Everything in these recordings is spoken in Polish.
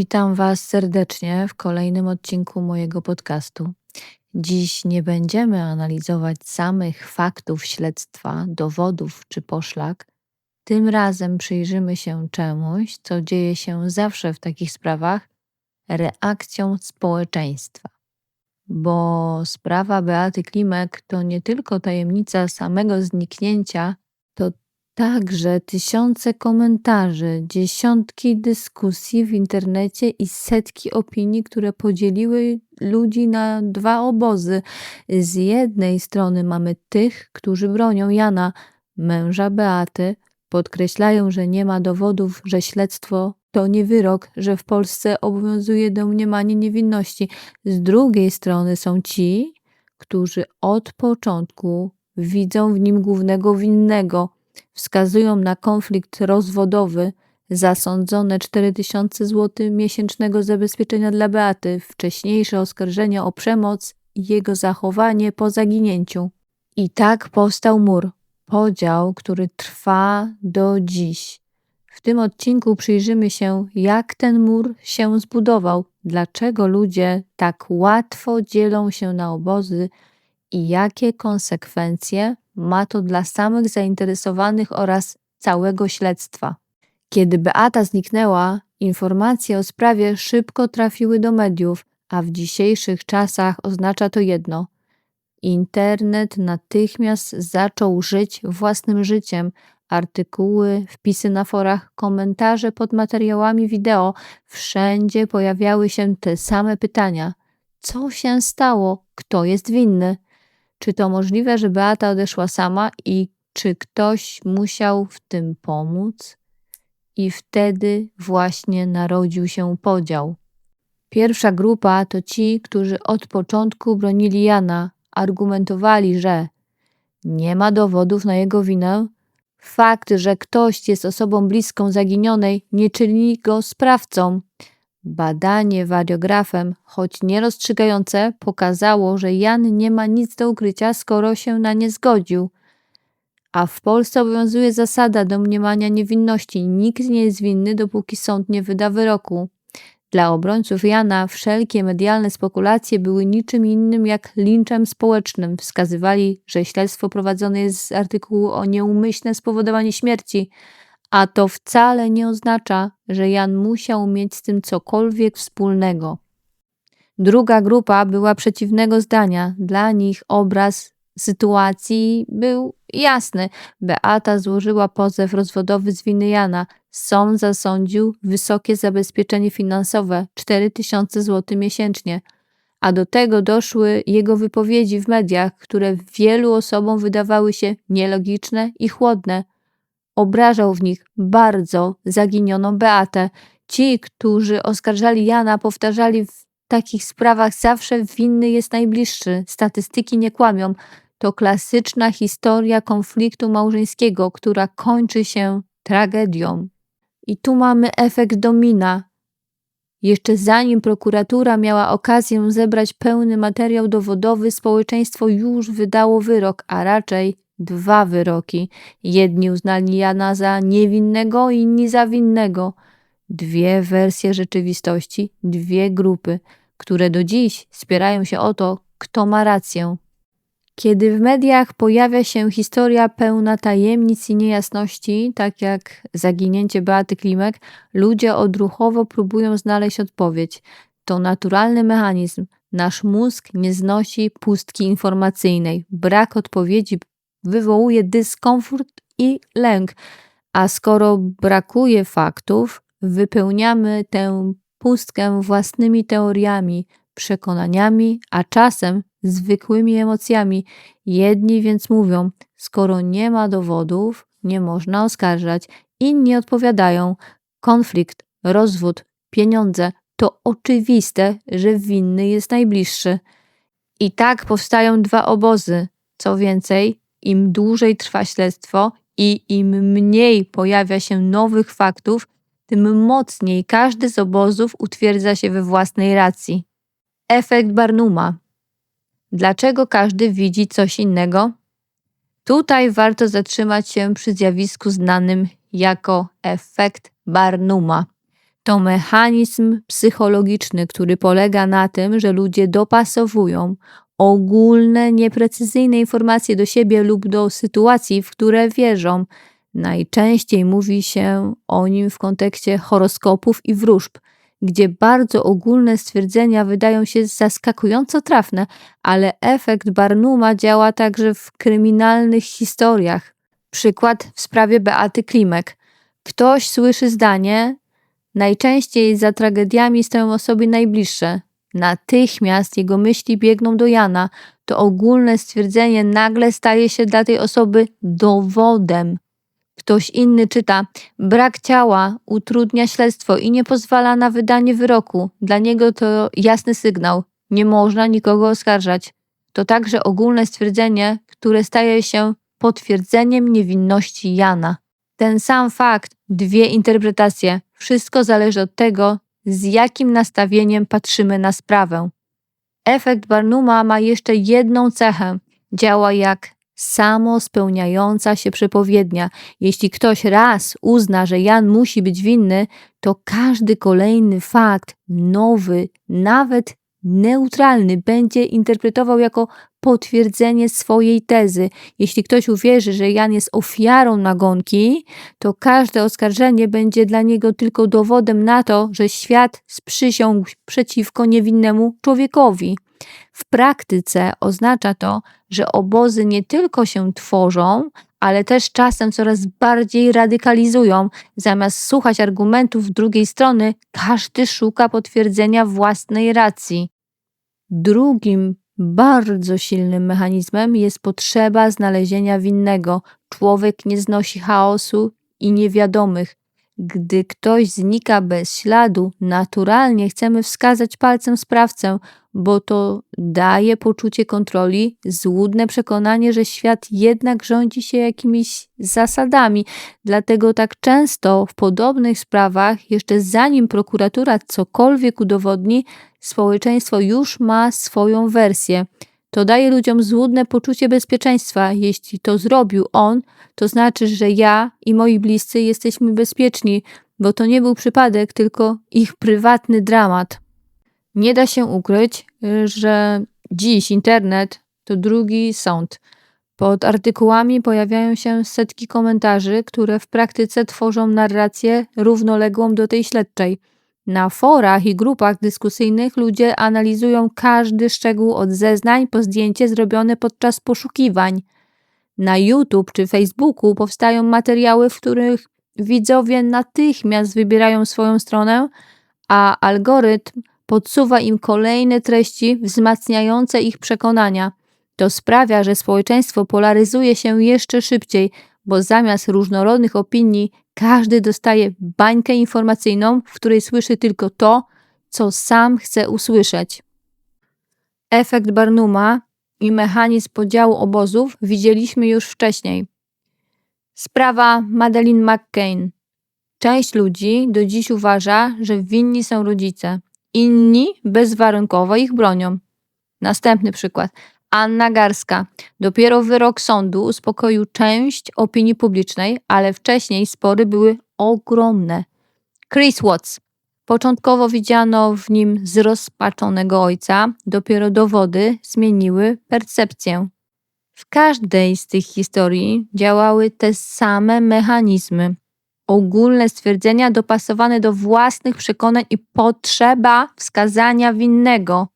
Witam Was serdecznie w kolejnym odcinku mojego podcastu. Dziś nie będziemy analizować samych faktów śledztwa, dowodów czy poszlak. Tym razem przyjrzymy się czemuś, co dzieje się zawsze w takich sprawach reakcją społeczeństwa. Bo sprawa Beaty Klimek to nie tylko tajemnica samego zniknięcia, Także tysiące komentarzy, dziesiątki dyskusji w internecie i setki opinii, które podzieliły ludzi na dwa obozy. Z jednej strony mamy tych, którzy bronią Jana, męża Beaty, podkreślają, że nie ma dowodów, że śledztwo to nie wyrok, że w Polsce obowiązuje domniemanie niewinności. Z drugiej strony są ci, którzy od początku widzą w nim głównego winnego – wskazują na konflikt rozwodowy, zasądzone 4000 zł miesięcznego zabezpieczenia dla Beaty, wcześniejsze oskarżenia o przemoc i jego zachowanie po zaginięciu. I tak powstał mur, podział, który trwa do dziś. W tym odcinku przyjrzymy się, jak ten mur się zbudował, dlaczego ludzie tak łatwo dzielą się na obozy i jakie konsekwencje ma to dla samych zainteresowanych oraz całego śledztwa. Kiedy Beata zniknęła, informacje o sprawie szybko trafiły do mediów, a w dzisiejszych czasach oznacza to jedno. Internet natychmiast zaczął żyć własnym życiem. Artykuły, wpisy na forach, komentarze pod materiałami wideo wszędzie pojawiały się te same pytania: co się stało? Kto jest winny? Czy to możliwe, że Beata odeszła sama i czy ktoś musiał w tym pomóc? I wtedy właśnie narodził się podział. Pierwsza grupa to ci, którzy od początku bronili Jana, argumentowali, że nie ma dowodów na jego winę. Fakt, że ktoś jest osobą bliską zaginionej, nie czyni go sprawcą. Badanie wariografem, choć nierozstrzygające, pokazało, że Jan nie ma nic do ukrycia, skoro się na nie zgodził. A w Polsce obowiązuje zasada domniemania niewinności. Nikt nie jest winny, dopóki sąd nie wyda wyroku. Dla obrońców Jana wszelkie medialne spekulacje były niczym innym jak linczem społecznym. Wskazywali, że śledztwo prowadzone jest z artykułu o nieumyślne spowodowanie śmierci, a to wcale nie oznacza, że Jan musiał mieć z tym cokolwiek wspólnego. Druga grupa była przeciwnego zdania. Dla nich obraz sytuacji był jasny. Beata złożyła pozew rozwodowy z winy Jana. Sąd zasądził wysokie zabezpieczenie finansowe 4000 zł miesięcznie. A do tego doszły jego wypowiedzi w mediach, które wielu osobom wydawały się nielogiczne i chłodne obrażał w nich bardzo zaginioną Beatę. Ci, którzy oskarżali Jana, powtarzali w takich sprawach zawsze winny jest najbliższy. Statystyki nie kłamią. To klasyczna historia konfliktu małżeńskiego, która kończy się tragedią. I tu mamy efekt domina. Jeszcze zanim prokuratura miała okazję zebrać pełny materiał dowodowy, społeczeństwo już wydało wyrok, a raczej dwa wyroki. Jedni uznali Jana za niewinnego, inni za winnego. Dwie wersje rzeczywistości, dwie grupy, które do dziś spierają się o to, kto ma rację. Kiedy w mediach pojawia się historia pełna tajemnic i niejasności, tak jak zaginięcie Beaty Klimek, ludzie odruchowo próbują znaleźć odpowiedź. To naturalny mechanizm. Nasz mózg nie znosi pustki informacyjnej. Brak odpowiedzi wywołuje dyskomfort i lęk. A skoro brakuje faktów, wypełniamy tę pustkę własnymi teoriami, przekonaniami, a czasem zwykłymi emocjami. Jedni więc mówią: skoro nie ma dowodów, nie można oskarżać. Inni odpowiadają: konflikt, rozwód, pieniądze to oczywiste, że winny jest najbliższy. I tak powstają dwa obozy. Co więcej, im dłużej trwa śledztwo i im mniej pojawia się nowych faktów, tym mocniej każdy z obozów utwierdza się we własnej racji. Efekt Barnuma. Dlaczego każdy widzi coś innego? Tutaj warto zatrzymać się przy zjawisku znanym jako efekt Barnuma. To mechanizm psychologiczny, który polega na tym, że ludzie dopasowują ogólne, nieprecyzyjne informacje do siebie lub do sytuacji, w które wierzą. Najczęściej mówi się o nim w kontekście horoskopów i wróżb, gdzie bardzo ogólne stwierdzenia wydają się zaskakująco trafne, ale efekt Barnuma działa także w kryminalnych historiach. Przykład w sprawie Beaty Klimek. Ktoś słyszy zdanie, najczęściej za tragediami stoją osoby najbliższe. Natychmiast jego myśli biegną do Jana. To ogólne stwierdzenie nagle staje się dla tej osoby dowodem. Ktoś inny czyta: Brak ciała utrudnia śledztwo i nie pozwala na wydanie wyroku. Dla niego to jasny sygnał: nie można nikogo oskarżać. To także ogólne stwierdzenie, które staje się potwierdzeniem niewinności Jana. Ten sam fakt, dwie interpretacje, wszystko zależy od tego, z jakim nastawieniem patrzymy na sprawę. Efekt Barnuma ma jeszcze jedną cechę. Działa jak samo spełniająca się przepowiednia. Jeśli ktoś raz uzna, że Jan musi być winny, to każdy kolejny fakt, nowy, nawet neutralny, będzie interpretował jako potwierdzenie swojej tezy. Jeśli ktoś uwierzy, że Jan jest ofiarą nagonki, to każde oskarżenie będzie dla niego tylko dowodem na to, że świat sprzysiągł przeciwko niewinnemu człowiekowi. W praktyce oznacza to, że obozy nie tylko się tworzą, ale też czasem coraz bardziej radykalizują. Zamiast słuchać argumentów drugiej strony, każdy szuka potwierdzenia własnej racji. Drugim bardzo silnym mechanizmem jest potrzeba znalezienia winnego. Człowiek nie znosi chaosu i niewiadomych. Gdy ktoś znika bez śladu, naturalnie chcemy wskazać palcem sprawcę, bo to daje poczucie kontroli, złudne przekonanie, że świat jednak rządzi się jakimiś zasadami. Dlatego tak często w podobnych sprawach, jeszcze zanim prokuratura cokolwiek udowodni, społeczeństwo już ma swoją wersję. To daje ludziom złudne poczucie bezpieczeństwa. Jeśli to zrobił on, to znaczy, że ja i moi bliscy jesteśmy bezpieczni, bo to nie był przypadek, tylko ich prywatny dramat. Nie da się ukryć, że dziś internet to drugi sąd. Pod artykułami pojawiają się setki komentarzy, które w praktyce tworzą narrację równoległą do tej śledczej. Na forach i grupach dyskusyjnych ludzie analizują każdy szczegół od zeznań po zdjęcie zrobione podczas poszukiwań. Na YouTube czy Facebooku powstają materiały, w których widzowie natychmiast wybierają swoją stronę, a algorytm podsuwa im kolejne treści wzmacniające ich przekonania. To sprawia, że społeczeństwo polaryzuje się jeszcze szybciej, bo zamiast różnorodnych opinii każdy dostaje bańkę informacyjną, w której słyszy tylko to, co sam chce usłyszeć. Efekt Barnuma i mechanizm podziału obozów widzieliśmy już wcześniej. Sprawa Madeleine McCain. Część ludzi do dziś uważa, że winni są rodzice, inni bezwarunkowo ich bronią. Następny przykład. Anna Garska. Dopiero wyrok sądu uspokoił część opinii publicznej, ale wcześniej spory były ogromne. Chris Watts. Początkowo widziano w nim zrozpaczonego ojca, dopiero dowody zmieniły percepcję. W każdej z tych historii działały te same mechanizmy. Ogólne stwierdzenia dopasowane do własnych przekonań i potrzeba wskazania winnego.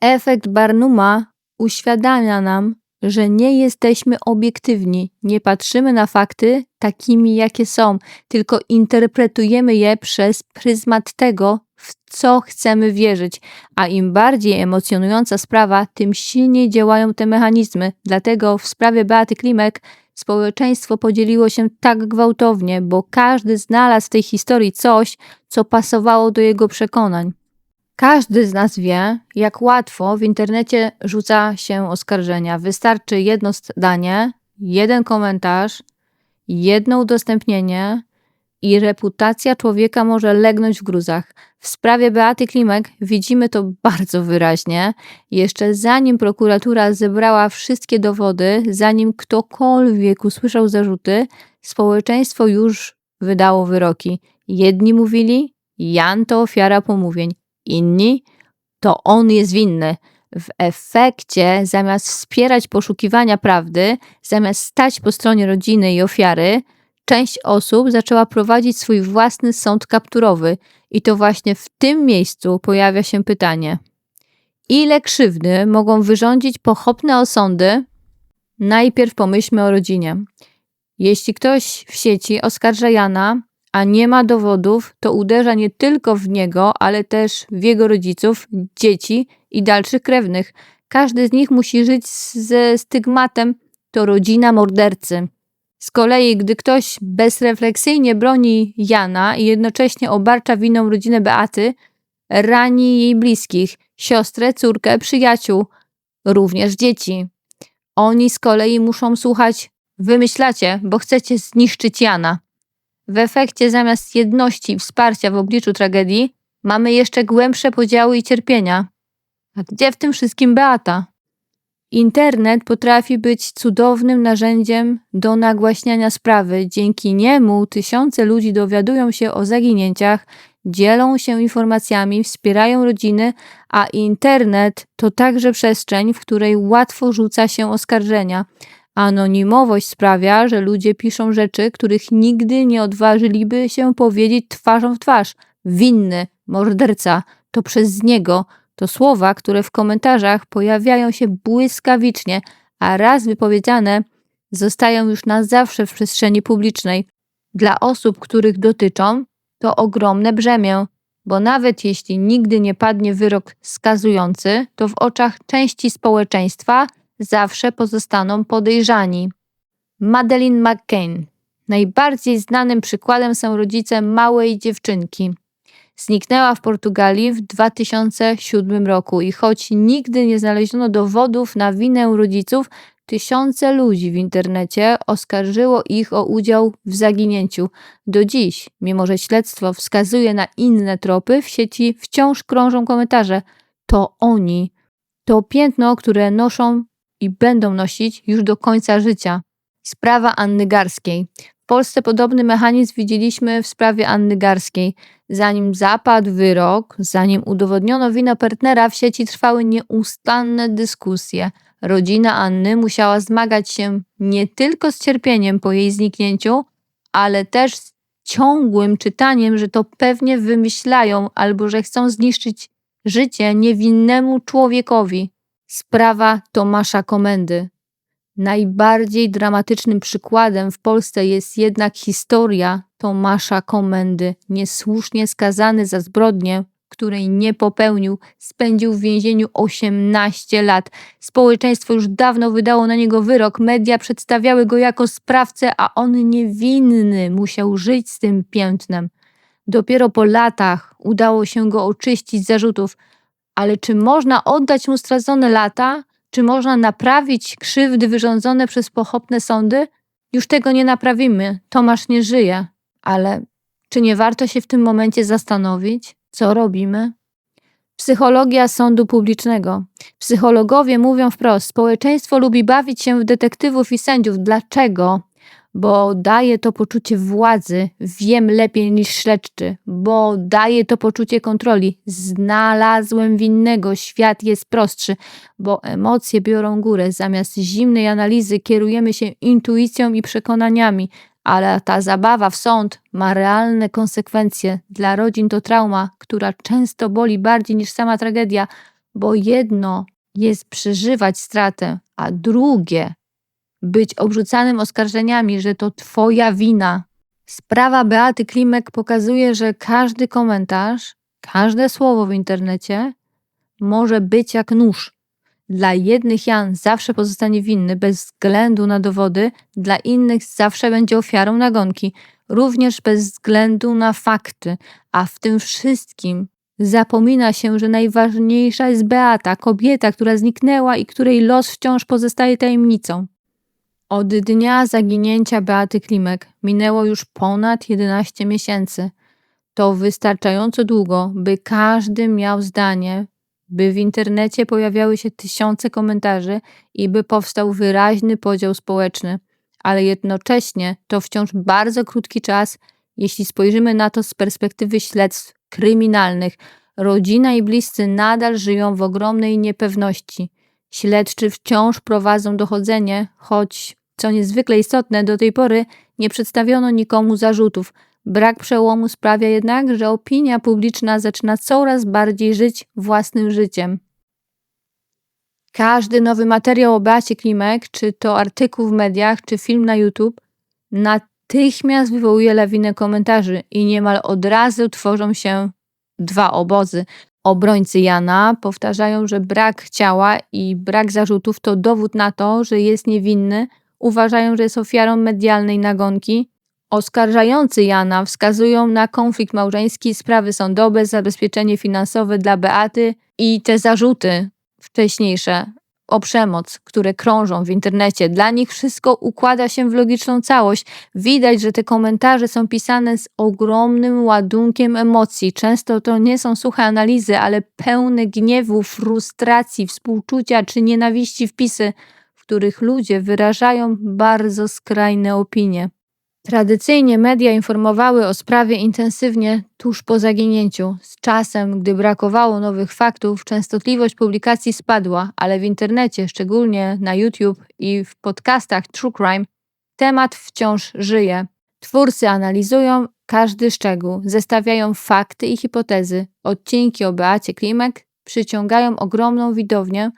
Efekt Barnuma uświadamia nam, że nie jesteśmy obiektywni, nie patrzymy na fakty takimi, jakie są, tylko interpretujemy je przez pryzmat tego, w co chcemy wierzyć. A im bardziej emocjonująca sprawa, tym silniej działają te mechanizmy. Dlatego w sprawie Beaty Klimek społeczeństwo podzieliło się tak gwałtownie, bo każdy znalazł w tej historii coś, co pasowało do jego przekonań. Każdy z nas wie, jak łatwo w internecie rzuca się oskarżenia. Wystarczy jedno zdanie, jeden komentarz, jedno udostępnienie i reputacja człowieka może legnąć w gruzach. W sprawie Beaty Klimek widzimy to bardzo wyraźnie. Jeszcze zanim prokuratura zebrała wszystkie dowody, zanim ktokolwiek usłyszał zarzuty, społeczeństwo już wydało wyroki. Jedni mówili, Jan to ofiara pomówień, inni to on jest winny. W efekcie, zamiast wspierać poszukiwania prawdy, zamiast stać po stronie rodziny i ofiary, część osób zaczęła prowadzić swój własny sąd kapturowy. I to właśnie w tym miejscu pojawia się pytanie: ile krzywdy mogą wyrządzić pochopne osądy? Najpierw pomyślmy o rodzinie. Jeśli ktoś w sieci oskarża Jana, a nie ma dowodów, to uderza nie tylko w niego, ale też w jego rodziców, dzieci i dalszych krewnych. Każdy z nich musi żyć ze stygmatem to rodzina mordercy. Z kolei, gdy ktoś bezrefleksyjnie broni Jana i jednocześnie obarcza winą rodzinę Beaty, rani jej bliskich, siostrę, córkę, przyjaciół, również dzieci. Oni z kolei muszą słuchać Wymyślacie, bo chcecie zniszczyć Jana. W efekcie zamiast jedności i wsparcia w obliczu tragedii mamy jeszcze głębsze podziały i cierpienia. A gdzie w tym wszystkim Beata? Internet potrafi być cudownym narzędziem do nagłaśniania sprawy. Dzięki niemu tysiące ludzi dowiadują się o zaginięciach, dzielą się informacjami, wspierają rodziny, a internet to także przestrzeń, w której łatwo rzuca się oskarżenia. Anonimowość sprawia, że ludzie piszą rzeczy, których nigdy nie odważyliby się powiedzieć twarzą w twarz. Winny, morderca, to przez niego. To słowa, które w komentarzach pojawiają się błyskawicznie, a raz wypowiedziane zostają już na zawsze w przestrzeni publicznej. Dla osób, których dotyczą, to ogromne brzemię, bo nawet jeśli nigdy nie padnie wyrok skazujący, to w oczach części społeczeństwa zawsze pozostaną podejrzani. Madeleine McCain. Najbardziej znanym przykładem są rodzice małej dziewczynki. Zniknęła w Portugalii w 2007 roku i choć nigdy nie znaleziono dowodów na winę rodziców, tysiące ludzi w internecie oskarżyło ich o udział w zaginięciu. Do dziś, mimo że śledztwo wskazuje na inne tropy, w sieci wciąż krążą komentarze. To oni. To piętno, które noszą i będą nosić już do końca życia. Sprawa Anny Garskiej. W Polsce podobny mechanizm widzieliśmy w sprawie Anny Garskiej. Zanim zapadł wyrok, zanim udowodniono winę partnera, w sieci trwały nieustanne dyskusje. Rodzina Anny musiała zmagać się nie tylko z cierpieniem po jej zniknięciu, ale też z ciągłym czytaniem, że to pewnie wymyślają albo że chcą zniszczyć życie niewinnemu człowiekowi. Sprawa Tomasza Komendy. Najbardziej dramatycznym przykładem w Polsce jest jednak historia Tomasza Komendy, niesłusznie skazany za zbrodnię, której nie popełnił, spędził w więzieniu 18 lat. Społeczeństwo już dawno wydało na niego wyrok, media przedstawiały go jako sprawcę, a on niewinny musiał żyć z tym piętnem. Dopiero po latach udało się go oczyścić z zarzutów. Ale czy można oddać mu stracone lata? Czy można naprawić krzywdy wyrządzone przez pochopne sądy? Już tego nie naprawimy. Tomasz nie żyje. Ale czy nie warto się w tym momencie zastanowić, co robimy? Psychologia sądu publicznego. Psychologowie mówią wprost: społeczeństwo lubi bawić się w detektywów i sędziów. Dlaczego? Bo daje to poczucie władzy, wiem lepiej niż śledczy, bo daje to poczucie kontroli. Znalazłem winnego, świat jest prostszy, bo emocje biorą górę. Zamiast zimnej analizy kierujemy się intuicją i przekonaniami, ale ta zabawa w sąd ma realne konsekwencje. Dla rodzin to trauma, która często boli bardziej niż sama tragedia, bo jedno jest przeżywać stratę, a drugie być obrzucanym oskarżeniami, że to twoja wina. Sprawa Beaty Klimek pokazuje, że każdy komentarz, każde słowo w internecie może być jak nóż. Dla jednych Jan zawsze pozostanie winny bez względu na dowody, dla innych zawsze będzie ofiarą nagonki, również bez względu na fakty, a w tym wszystkim zapomina się, że najważniejsza jest Beata, kobieta, która zniknęła i której los wciąż pozostaje tajemnicą. Od dnia zaginięcia Beaty Klimek minęło już ponad 11 miesięcy. To wystarczająco długo, by każdy miał zdanie, by w internecie pojawiały się tysiące komentarzy i by powstał wyraźny podział społeczny. Ale jednocześnie to wciąż bardzo krótki czas, jeśli spojrzymy na to z perspektywy śledztw kryminalnych. Rodzina i bliscy nadal żyją w ogromnej niepewności. Śledczy wciąż prowadzą dochodzenie, choć, co niezwykle istotne, do tej pory nie przedstawiono nikomu zarzutów. Brak przełomu sprawia jednak, że opinia publiczna zaczyna coraz bardziej żyć własnym życiem. Każdy nowy materiał o Beacie Klimek, czy to artykuł w mediach, czy film na YouTube, natychmiast wywołuje lawinę komentarzy i niemal od razu tworzą się dwa obozy. Obrońcy Jana powtarzają, że brak ciała i brak zarzutów to dowód na to, że jest niewinny, uważają, że jest ofiarą medialnej nagonki. Oskarżający Jana wskazują na konflikt małżeński, sprawy sądowe, zabezpieczenie finansowe dla Beaty i te zarzuty wcześniejsze o przemoc, które krążą w internecie. Dla nich wszystko układa się w logiczną całość. Widać, że te komentarze są pisane z ogromnym ładunkiem emocji. Często to nie są suche analizy, ale pełne gniewu, frustracji, współczucia czy nienawiści wpisy, w których ludzie wyrażają bardzo skrajne opinie. Tradycyjnie media informowały o sprawie intensywnie tuż po zaginięciu. Z czasem, gdy brakowało nowych faktów, częstotliwość publikacji spadła, ale w internecie, szczególnie na YouTube i w podcastach True Crime, temat wciąż żyje. Twórcy analizują każdy szczegół, zestawiają fakty i hipotezy. Odcinki o Beacie Klimek przyciągają ogromną widownię,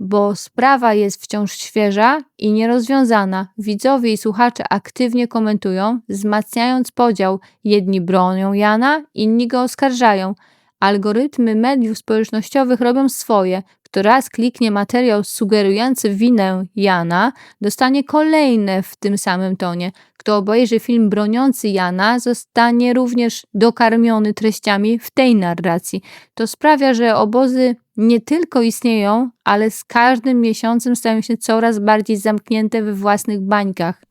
bo sprawa jest wciąż świeża i nierozwiązana. Widzowie i słuchacze aktywnie komentują, wzmacniając podział. Jedni bronią Jana, inni go oskarżają. Algorytmy mediów społecznościowych robią swoje. Kto raz kliknie materiał sugerujący winę Jana, dostanie kolejne w tym samym tonie. Kto obejrzy film broniący Jana, zostanie również dokarmiony treściami w tej narracji. To sprawia, że obozy nie tylko istnieją, ale z każdym miesiącem stają się coraz bardziej zamknięte we własnych bańkach.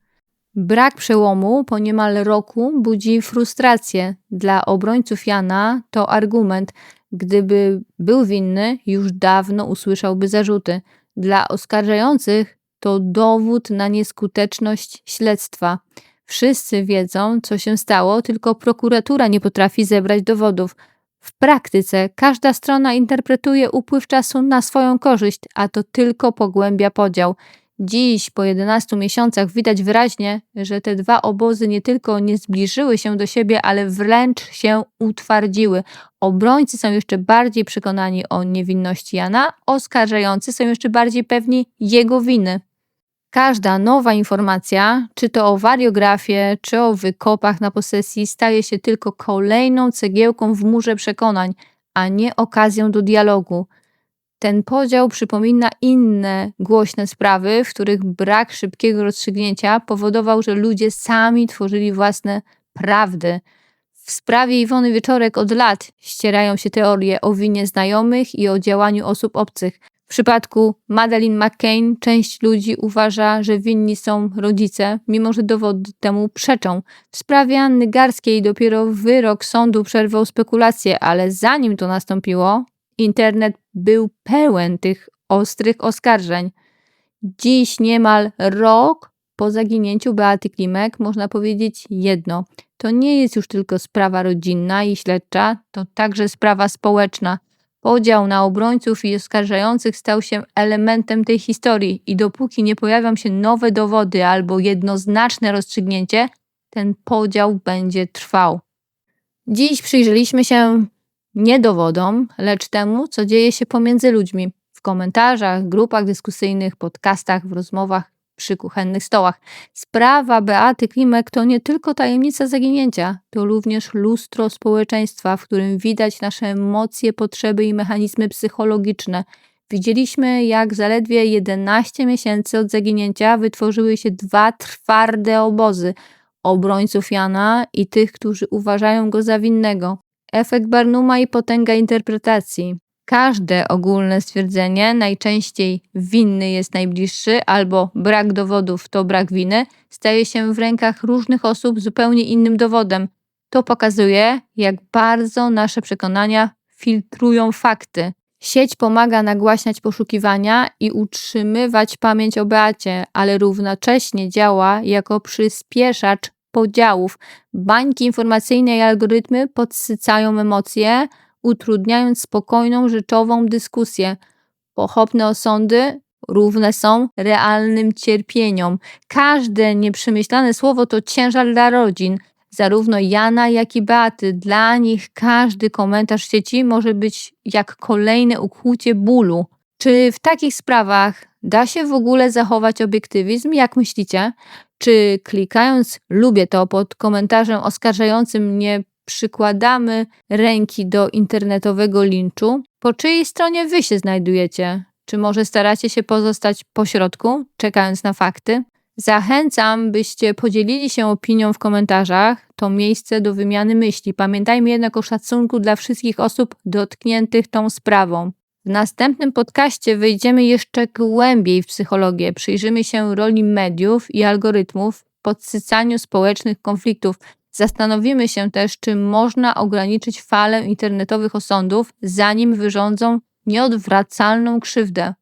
Brak przełomu po niemal roku budzi frustrację. Dla obrońców Jana to argument. Gdyby był winny, już dawno usłyszałby zarzuty. Dla oskarżających to dowód na nieskuteczność śledztwa. Wszyscy wiedzą, co się stało, tylko prokuratura nie potrafi zebrać dowodów. W praktyce każda strona interpretuje upływ czasu na swoją korzyść, a to tylko pogłębia podział. Dziś, po 11 miesiącach, widać wyraźnie, że te dwa obozy nie tylko nie zbliżyły się do siebie, ale wręcz się utwardziły. Obrońcy są jeszcze bardziej przekonani o niewinności Jana, oskarżający są jeszcze bardziej pewni jego winy. Każda nowa informacja, czy to o wariografie, czy o wykopach na posesji, staje się tylko kolejną cegiełką w murze przekonań, a nie okazją do dialogu. Ten podział przypomina inne głośne sprawy, w których brak szybkiego rozstrzygnięcia powodował, że ludzie sami tworzyli własne prawdy. W sprawie Iwony Wieczorek od lat ścierają się teorie o winie znajomych i o działaniu osób obcych. W przypadku Madeleine McCain część ludzi uważa, że winni są rodzice, mimo że dowody temu przeczą. W sprawie Anny Garskiej dopiero wyrok sądu przerwał spekulacje, ale zanim to nastąpiło, internet był pełen tych ostrych oskarżeń. Dziś niemal rok po zaginięciu Beaty Klimek można powiedzieć jedno. To nie jest już tylko sprawa rodzinna i śledcza, to także sprawa społeczna. Podział na obrońców i oskarżających stał się elementem tej historii i dopóki nie pojawią się nowe dowody albo jednoznaczne rozstrzygnięcie, ten podział będzie trwał. Dziś przyjrzeliśmy się nie dowodom, lecz temu, co dzieje się pomiędzy ludźmi w komentarzach, grupach dyskusyjnych, podcastach, w rozmowach przy kuchennych stołach. Sprawa Beaty Klimek to nie tylko tajemnica zaginięcia, to również lustro społeczeństwa, w którym widać nasze emocje, potrzeby i mechanizmy psychologiczne. Widzieliśmy, jak zaledwie 11 miesięcy od zaginięcia wytworzyły się dwa twarde obozy obrońców Jana i tych, którzy uważają go za winnego. Efekt Barnuma i potęga interpretacji. Każde ogólne stwierdzenie, najczęściej winny jest najbliższy albo brak dowodów to brak winy, staje się w rękach różnych osób zupełnie innym dowodem. To pokazuje, jak bardzo nasze przekonania filtrują fakty. Sieć pomaga nagłaśniać poszukiwania i utrzymywać pamięć o Beacie, ale równocześnie działa jako przyspieszacz podziałów. Bańki informacyjne i algorytmy podsycają emocje, utrudniając spokojną, rzeczową dyskusję. Pochopne osądy równe są realnym cierpieniom. Każde nieprzemyślane słowo to ciężar dla rodzin, zarówno Jana, jak i Beaty. Dla nich każdy komentarz sieci może być jak kolejne ukłucie bólu. Czy w takich sprawach da się w ogóle zachować obiektywizm? Jak myślicie? Czy klikając lubię to pod komentarzem oskarżającym mnie przykładamy ręki do internetowego linczu? Po czyjej stronie wy się znajdujecie? Czy może staracie się pozostać pośrodku, czekając na fakty? Zachęcam, byście podzielili się opinią w komentarzach. To miejsce do wymiany myśli. Pamiętajmy jednak o szacunku dla wszystkich osób dotkniętych tą sprawą. W następnym podcaście wejdziemy jeszcze głębiej w psychologię. Przyjrzymy się roli mediów i algorytmów w podsycaniu społecznych konfliktów. Zastanowimy się też, czy można ograniczyć falę internetowych osądów, zanim wyrządzą nieodwracalną krzywdę.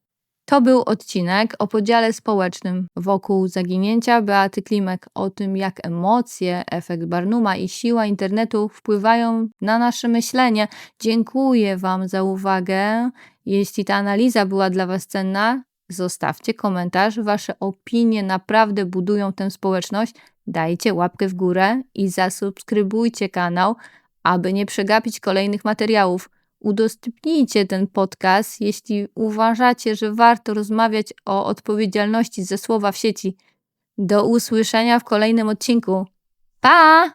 To był odcinek o podziale społecznym wokół zaginięcia Beaty Klimek, o tym jak emocje, efekt Barnuma i siła internetu wpływają na nasze myślenie. Dziękuję Wam za uwagę. Jeśli ta analiza była dla Was cenna, zostawcie komentarz. Wasze opinie naprawdę budują tę społeczność. Dajcie łapkę w górę i zasubskrybujcie kanał, aby nie przegapić kolejnych materiałów udostępnijcie ten podcast, jeśli uważacie, że warto rozmawiać o odpowiedzialności ze słowa w sieci. Do usłyszenia w kolejnym odcinku. Pa!